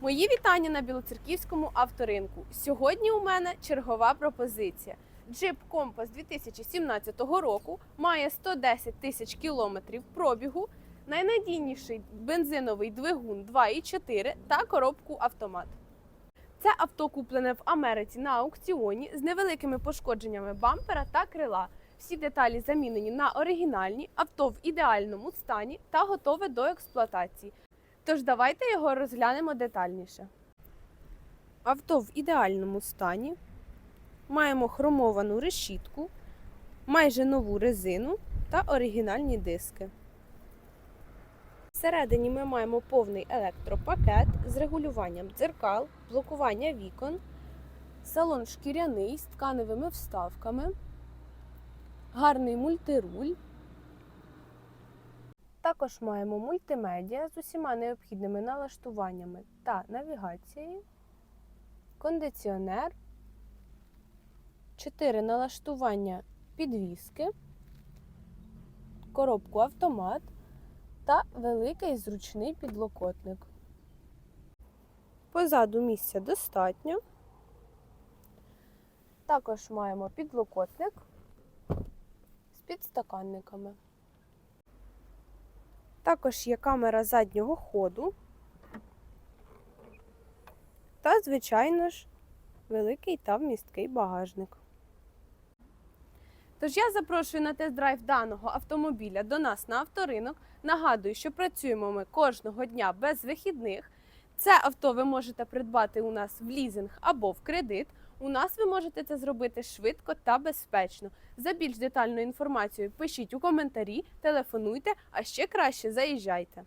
Мої вітання на Білоцерківському авторинку. Сьогодні у мене чергова пропозиція. Джип Компас 2017 року має 110 тисяч кілометрів пробігу, найнадійніший бензиновий двигун 2,4 та коробку автомат. Це авто куплене в Америці на аукціоні з невеликими пошкодженнями бампера та крила. Всі деталі замінені на оригінальні, авто в ідеальному стані та готове до експлуатації. Тож давайте його розглянемо детальніше. Авто в ідеальному стані. Маємо хромовану решітку, майже нову резину та оригінальні диски. Всередині ми маємо повний електропакет з регулюванням дзеркал, блокування вікон, салон шкіряний з тканевими вставками, гарний мультируль. Також маємо мультимедіа з усіма необхідними налаштуваннями та навігацією, кондиціонер, 4 налаштування підвіски, коробку автомат та великий зручний підлокотник. Позаду місця достатньо. Також маємо підлокотник з підстаканниками. Також є камера заднього ходу. Та, звичайно ж, великий та вмісткий багажник. Тож я запрошую на тест-драйв даного автомобіля до нас на авторинок. Нагадую, що працюємо ми кожного дня без вихідних. Це авто ви можете придбати у нас в лізинг або в кредит. У нас ви можете це зробити швидко та безпечно. За більш детальною інформацією пишіть у коментарі, телефонуйте, а ще краще заїжджайте.